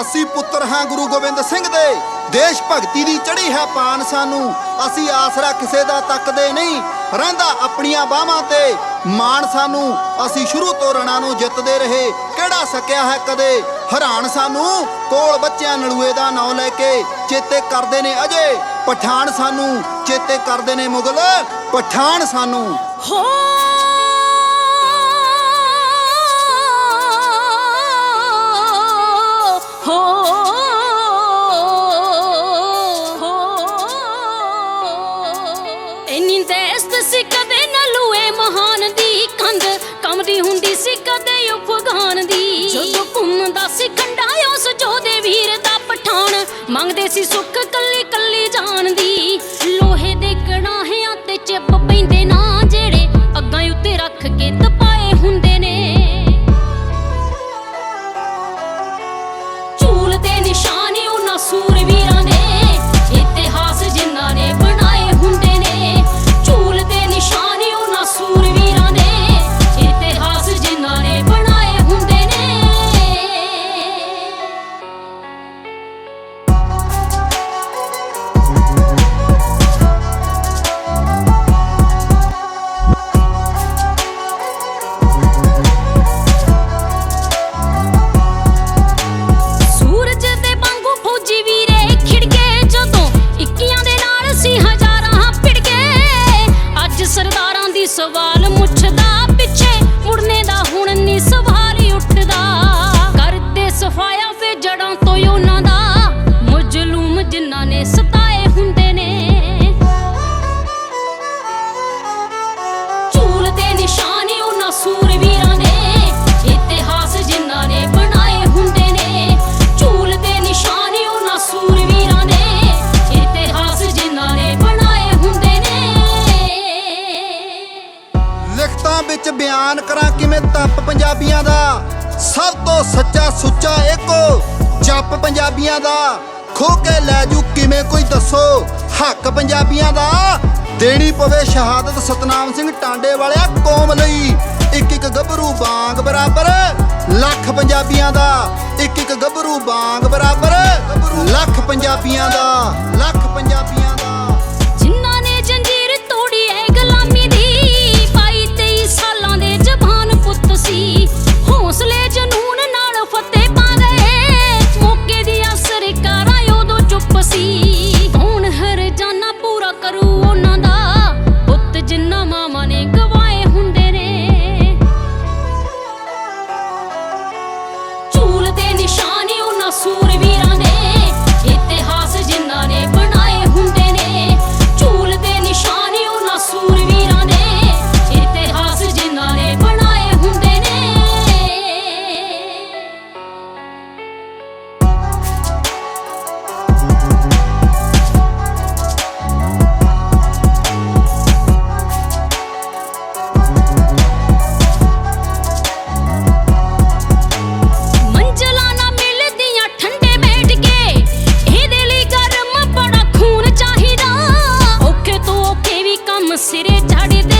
ਅਸੀਂ ਪੁੱਤਰ ਹਾਂ ਗੁਰੂ ਗੋਬਿੰਦ ਸਿੰਘ ਦੇ। ਦੇਸ਼ ਭਗਤੀ ਦੀ ਚੜੀ ਹੈ ਪਾਨ ਸਾਨੂੰ। ਅਸੀਂ ਆਸਰਾ ਕਿਸੇ ਦਾ ਤੱਕਦੇ ਨਹੀਂ। ਰਹਿੰਦਾ ਆਪਣੀਆਂ ਬਾਹਾਂ ਤੇ। ਮਾਣ ਸਾਨੂੰ। ਅਸੀਂ ਸ਼ੁਰੂ ਤੋਂ ਰਣਾ ਨੂੰ ਜਿੱਤਦੇ ਰਹੇ। ਕਿਹੜਾ ਸਕਿਆ ਹੈ ਕਦੇ? ਹੈਰਾਨ ਸਾਨੂੰ। ਕੋਲ ਬੱਚਿਆਂ ਨਲੂਏ ਦਾ ਨਾਂ ਲੈ ਕੇ ਚੇਤੇ ਕਰਦੇ ਨੇ ਅਜੇ। ਪਠਾਨ ਸਾਨੂੰ। ਚੇਤੇ ਕਰਦੇ ਨੇ ਮੁਗਲ। ਪਠਾਨ ਸਾਨੂੰ। ਹੋ ਇੰਨੀ ਦਸਤ ਸੀ ਕਦੇ ਨਾ ਲੂਏ ਮਹਾਨ ਦੀ ਕੰਧ। ਕਮਦੀ ਹੁੰਦੀ ਸੀ ਕਦੇ ਅਫਗਾਨ ਦੀ। ਜਦੋਂ ਘੁੰਮਦਾ ਸੀ ਖੰਡਾ, ਉਸ ਜੋਦੇ ਵੀਰ ਦਾ ਪਠਾਨ। ਮੰਗਦੇ ਸੀ ਸੁੱਖ ਕੱਲੀ ਕੱਲੀ ਜਾਣ ਦੀ। முற்றதா ਬਿਆਨ ਕਰਾਂ ਕਿਵੇਂ ਤਪ ਪੰਜਾਬੀਆਂ ਦਾ? ਸਭ ਤੋਂ ਸੱਚਾ ਸੁੱਚਾ ਇੱਕੋ ਜੱਪ ਪੰਜਾਬੀਆਂ ਦਾ। ਖੋ ਕੇ ਲੈ ਜੂ ਕਿਵੇਂ ਕੋਈ ਦੱਸੋ? ਹੱਕ ਪੰਜਾਬੀਆਂ ਦਾ। ਦੇਣੀ ਪਵੇ ਸ਼ਹਾਦਤ ਸਤਨਾਮ ਸਿੰਘ ਟਾਂਡੇ ਵਾਲਿਆ ਕੌਮ ਲਈ। ਇੱਕ ਇੱਕ ਗੱਭਰੂ ਬਾਗ ਬਰਾਬਰ ਲੱਖ ਪੰਜਾਬੀਆਂ ਦਾ। ਇੱਕ ਇੱਕ ਗੱਭਰੂ ਬਾਗ ਬਰਾਬਰ ਲੱਖ ਪੰਜਾਬੀਆਂ ਦਾ। ਲੱਖ ਸਿਰੇ ਚੜਦੇ